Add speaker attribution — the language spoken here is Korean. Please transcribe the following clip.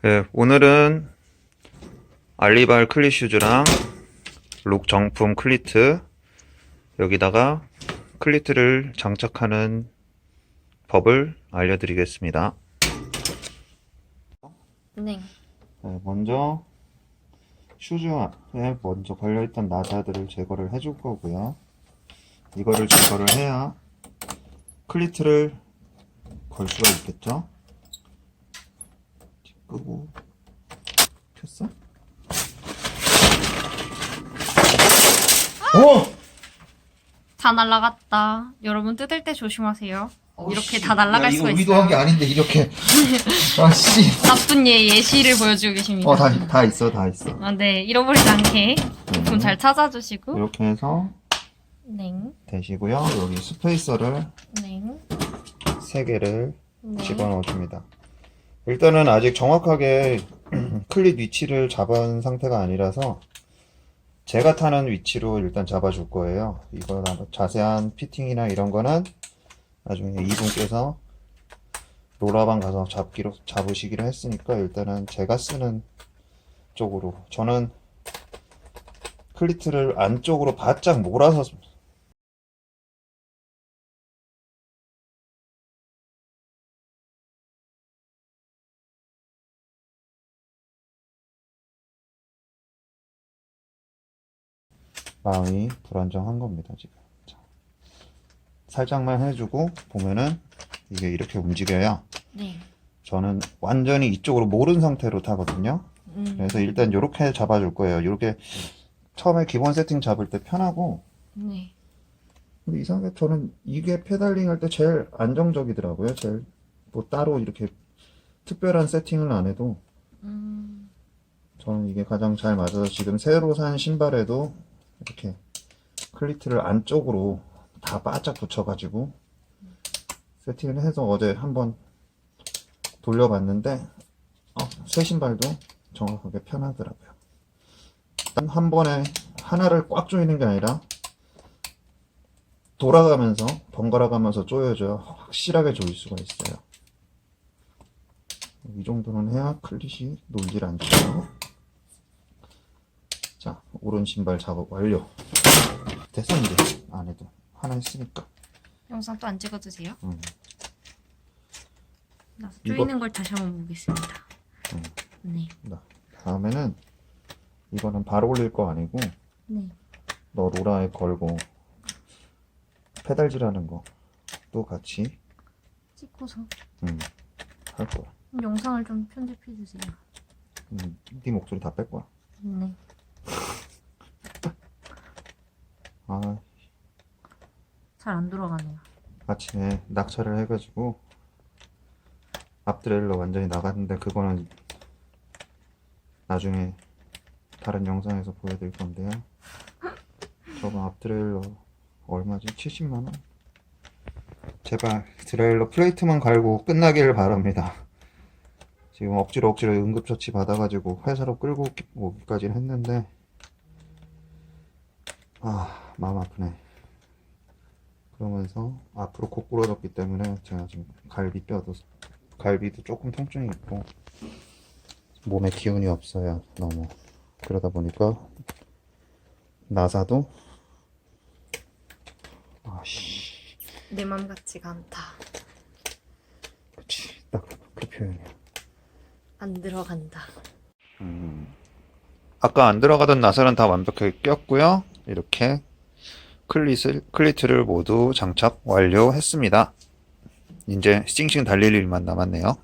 Speaker 1: 네, 오늘은 알리발 클릿 슈즈랑 룩 정품 클리트 여기다가 클리트를 장착하는 법을 알려드리겠습니다.
Speaker 2: 네.
Speaker 1: 네, 먼저 슈즈에 먼저 걸려있던 나사들을 제거를 해줄 거고요. 이거를 제거를 해야 클리트를 걸 수가 있겠죠. 끄고 켰어? 오!
Speaker 2: 다 날라갔다. 여러분 뜯을 때 조심하세요. 이렇게 다 날아갈
Speaker 1: 야,
Speaker 2: 수가
Speaker 1: 이거
Speaker 2: 있어요.
Speaker 1: 의도한 게 아닌데 이렇게 아씨
Speaker 2: 나쁜 예 예시를 보여주고 계십니다.
Speaker 1: 어다 다 있어 다 있어
Speaker 2: 아, 네. 잃어버리지 않게 부품
Speaker 1: 네.
Speaker 2: 잘 찾아주시고.
Speaker 1: 이렇게 해서
Speaker 2: 네.
Speaker 1: 되시고요 여기 스페이서를
Speaker 2: 네.
Speaker 1: 세 개를
Speaker 2: 네.
Speaker 1: 집어넣어 줍니다. 일단은 아직 정확하게 클립 위치를 잡은 상태가 아니라서 제가 타는 위치로 일단 잡아줄 거예요. 이거 자세한 피팅이나 이런 거는 나중에 이분께서 롤러방 가서 잡기로 잡으시기로 했으니까 일단은 제가 쓰는 쪽으로 저는 클리트를 안쪽으로 바짝 몰아서 마음이 불안정한 겁니다, 지금. 자, 살짝만 해주고, 보면은, 이게 이렇게 움직여야,
Speaker 2: 네.
Speaker 1: 저는 완전히 이쪽으로 모른 상태로 타거든요.
Speaker 2: 음.
Speaker 1: 그래서 일단 이렇게 잡아줄 거예요. 이렇게, 처음에 기본 세팅 잡을 때 편하고,
Speaker 2: 네.
Speaker 1: 근데 이상하게 저는 이게 페달링 할 때 제일 안정적이더라고요. 제일, 뭐 따로 이렇게 특별한 세팅을 안 해도,
Speaker 2: 음.
Speaker 1: 저는 이게 가장 잘 맞아서 지금 새로 산 신발에도 이렇게 클리트를 안쪽으로 다 바짝 붙여가지고 세팅을 해서 어제 한번 돌려봤는데 어, 새 신발도 정확하게 편하더라고요. 단한 번에 하나를 꽉 조이는 게 아니라 돌아가면서 번갈아 가면서 조여줘야 확실하게 조일 수가 있어요. 이 정도는 해야 클릿이 놀질 않죠. 자, 오른 신발 작업 완료. 됐어, 이제. 안 해도. 하나 했으니까.
Speaker 2: 영상 또 안 찍어주세요.
Speaker 1: 음.
Speaker 2: 나
Speaker 1: 이거-
Speaker 2: 쪼이는 걸 다시 한번 보겠습니다.
Speaker 1: 음.
Speaker 2: 네.
Speaker 1: 나. 다음에는, 이거는 바로 올릴 거 아니고,
Speaker 2: 네.
Speaker 1: 너 로라에 걸고, 페달질하는 거, 또 같이,
Speaker 2: 찍고서
Speaker 1: 음, 할 거야.
Speaker 2: 영상을 좀 편집해 주세요.
Speaker 1: 음, 네 목소리 다 뺄 거야.
Speaker 2: 네.
Speaker 1: 아,
Speaker 2: 잘 안 돌아가네요.
Speaker 1: 아침에 낙차를 해가지고, 앞드레일러 완전히 나갔는데, 그거는 나중에 다른 영상에서 보여드릴 건데요. 저거 앞드레일러 얼마지? 70만원? 제발 드레일러 플레이트만 갈고 끝나기를 바랍니다. 지금 억지로 억지로 응급처치 받아가지고 회사로 끌고 오기까지는 했는데, 아, 마음 아프네. 그러면서 앞으로 곧 부러졌기 때문에 제가 지금 갈비뼈도 갈비도 조금 통증이 있고 몸에 기운이 없어요 너무 그러다 보니까 나사도 아씨
Speaker 2: 내 맘 같지가 않다.
Speaker 1: 그치 딱 그 표현이야
Speaker 2: 안 들어간다.
Speaker 1: 음. 아까 안 들어가던 나사는 다 완벽하게 꼈고요 이렇게 클릿을, 클리트를 모두 장착 완료했습니다. 이제 싱싱 달릴 일만 남았네요